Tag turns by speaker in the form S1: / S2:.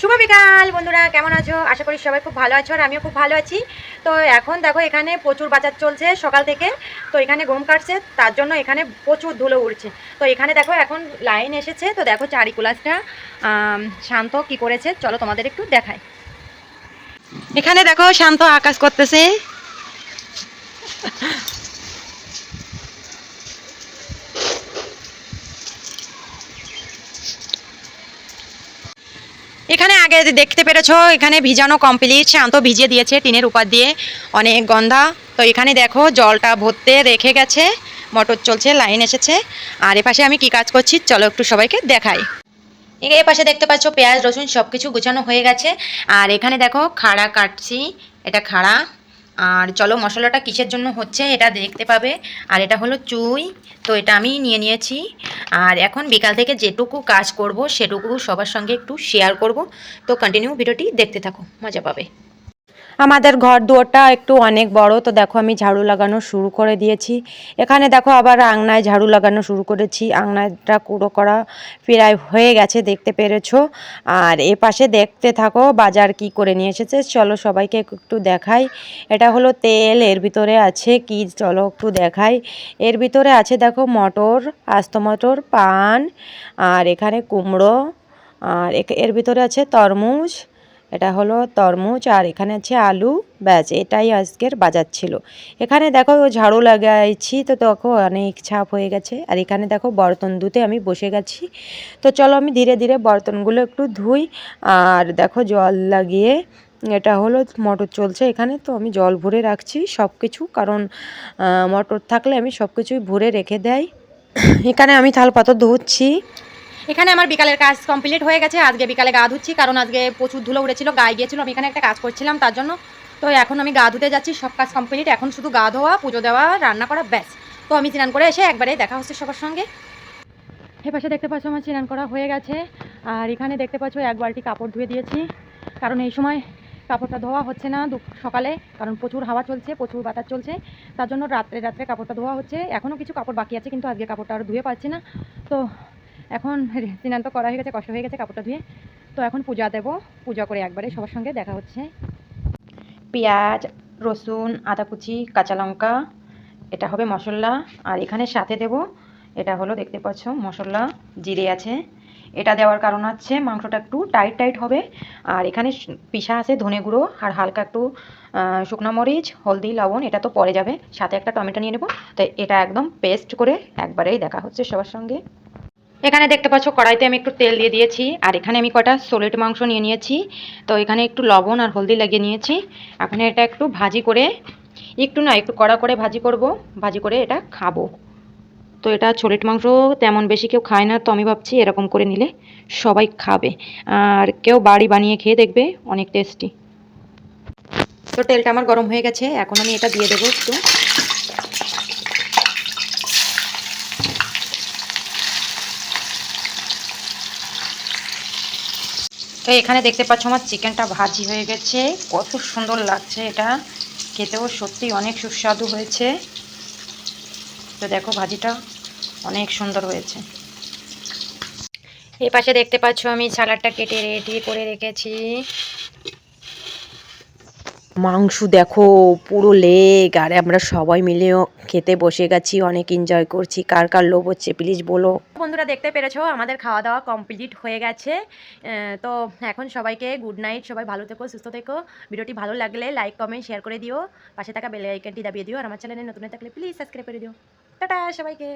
S1: শুভ বিকাল, বন্ধুরা। কেমন আছো? আশা করি সবাই খুব ভালো আছো আর আমিও খুব ভালো আছি। তো এখন দেখো, এখানে প্রচুর বাজার চলছে সকাল থেকে। তো এখানে ঘুম কাটছে, তার জন্য এখানে প্রচুর ধুলো উড়ছে। তো এখানে দেখো, এখন লাইন এসেছে। তো দেখো চারি কুলাসটা শান্ত কি করেছে। চলো তোমাদের একটু দেখাই। এখানে দেখো, শান্ত আকাশ করতেছে এখানে আগে দেখতে পেরেছ, এখানে ভিজানো কমপ্লিট শান্ত ভিজিয়ে দিয়েছে টিনের উপর দিয়ে অনেক গন্ধা। তো এখানে দেখো, জলটা ভরতে রেখে গেছে, মোটর চলছে, লাইন এসেছে। আর এপাশে আমি কি কাজ করছি, চলো একটু সবাইকে দেখাই। এ পাশে দেখতে পাচ্ছ, পেঁয়াজ, রসুন সব কিছু গুছানো হয়ে গেছে। আর এখানে দেখো, খাড়া কাটছি, এটা খাড়া। আর চলো মশলাটা কিসের জন্য হচ্ছে এটা দেখতে পাবে। আর এটা হলো চুই, তো এটা আমি নিয়ে নিয়েছি। আর এখন বিকাল থেকে যেটুকু কাজ করব, সেটুকু সবার সঙ্গে একটু শেয়ার করব। তো কন্টিনিউ ভিডিওটি দেখতে থাকো, মজা পাবে। আমাদের ঘর দুয়ারটা একটু অনেক বড়, তো দেখো আমি ঝাড়ু লাগানো শুরু করে দিয়েছি। এখানে দেখো আবার আংনায় ঝাড়ু লাগানো শুরু করেছি। আংনাটা কুড়ো করা প্রায় হয়ে গেছে, দেখতে পেরেছ? আর এ পাশে দেখতে থাকো বাজার কি করে নিয়ে এসেছে। চলো সবাইকে একটু দেখাই। এটা হলো তেল, এর ভিতরে আছে কি? চলো একটু দেখাই। এর ভিতরে আছে দেখো মটর, আস্ত মটর, পান, আর এখানে কুমড়ো, আর এর ভিতরে আছে তরমুজ এটা হলো তরমুজ আর এখানে আছে আলু। ব্যাস, এটাই আজকের বাজার ছিল। এখানে দেখো ঝাড়ু লাগাইছি, তো দেখো অনেক ছাপ হয়ে গেছে। আর এখানে দেখো বর্তন ধুতে আমি বসে গেছি। তো চলো আমি ধীরে ধীরে বর্তনগুলো একটু ধুই। আর দেখো জল লাগিয়ে এটা হলো মোটর চলছে এখানে, তো আমি জল ভরে রাখছি সব কিছু কারণ মটর থাকলে আমি সব কিছুই ভরে রেখে দেয় এখানে আমি থাল পাথর ধুচ্ছি। এখানে আমার বিকালের কাজ কমপ্লিট হয়ে গেছে। আজকে বিকালে গা ধুচ্ছি, কারণ আজকে প্রচুর ধুলো উড়েছিল গায়ে গিয়েছিল আমি এখানে একটা কাজ করছিলাম, তার জন্য। তো এখন আমি গা ধুতে যাচ্ছি, সব কাজ কমপ্লিট। এখন শুধু গা ধোয়া, পুজো দেওয়া, রান্না করা, ব্যাস। তো আমি স্নান করে এসে একবারে দেখা হচ্ছে সবার সঙ্গে। এ পাশে দেখতে পাচ্ছ আমার স্নান করা হয়ে গেছে। আর এখানে দেখতে পাচ্ছ এক বালটি কাপড় ধুয়ে দিয়েছি। কারণ এই সময় কাপড়টা ধোয়া হচ্ছে না দু সকালে, কারণ প্রচুর হাওয়া চলছে, প্রচুর বাতাস চলছে। তার জন্য রাত্রে রাত্রে কাপড়টা ধোয়া হচ্ছে। এখনও কিছু কাপড় বাকি আছে, কিন্তু আজকে কাপড়টা আর ধুয়ে পাচ্ছি না। তো এখন স্নান তো করা হয়ে গেছে কষ্ট হয়ে গেছে, কাপড়টা ধুয়ে। তো এখন পূজা দেব, পূজা করে একবারে সবার সঙ্গে দেখা হচ্ছে। পেঁয়াজ, রসুন, আদা কুচি, কাঁচা লঙ্কা, এটা হবে মশলা। আর এখানে সাথে দেব, এটা হলো দেখতে পাচ্ছ, মশলা, জিরে আছে। এটা দেওয়ার কারণ হচ্ছে মাংসটা একটু টাইট টাইট হবে। আর এখানে পিসা আছে ধনে গুঁড়ো, আর হালকা একটু শুকনো মরিচ, হলদি, লবণ, এটা তো পরে যাবে। সাথে একটা টমেটো নিয়ে নেব। তো এটা একদম পেস্ট করে একবারেই দেখা হচ্ছে সবার সঙ্গে। এখানে দেখতে পাচ্ছ, কড়াইতে আমি একটু তেল দিয়ে দিয়েছি, আর এখানে আমি কটা সোলেট মাংস নিয়ে নিয়েছি। তো এখানে একটু লবণ আর হলদি লাগিয়ে নিয়েছি। এখন এটা একটু ভাজি করে, একটু না, একটু কড়া করে ভাজি করব, ভাজি করে এটা খাব। তো এটা ছোলেট মাংস তেমন বেশি কেউ খায় না, তো আমি ভাবছি এরকম করে নিলে সবাই খাবে। আর কেউ বাড়ি বানিয়ে খেয়ে দেখবে, অনেক টেস্টি। তো তেলটা আমার গরম হয়ে গেছে, এখন আমি এটা দিয়ে দেবো একটু। তো এখানে দেখতে পাচ্ছ আমার চিকেনটা ভাজি হয়ে গেছে। কত সুন্দর লাগছে এটা। খেতেও সত্যি অনেক সুস্বাদু হয়েছে। তো দেখো ভাজিটা অনেক সুন্দর হয়েছে। এই পাশে দেখতে পাচ্ছ আমি সালাডটা কেটে রেডি করে রেখেছি। মাংস দেখো, পুরো লেগ। আর আমরা সবাই মিলেও খেতে বসে গেছি, অনেক এনজয় করছি। কার কার লোভ হচ্ছে প্লিজ বলো। বন্ধুরা দেখতে পেরেছ? আমাদের খাওয়া দাওয়া কমপ্লিট হয়ে গেছে। তো এখন সবাইকে গুড নাইট সবাই ভালো থেকো, সুস্থ থেকো। ভিডিওটি ভালো লাগলে লাইক কমেন্ট শেয়ার করে দিও। পাশে থাকা বেল আইকনটি দাবিয়ে দিও। আর আমার চ্যানেলে নতুন থাকলে প্লিজ সাবস্ক্রাইব করে দিও। টাটা সবাইকে।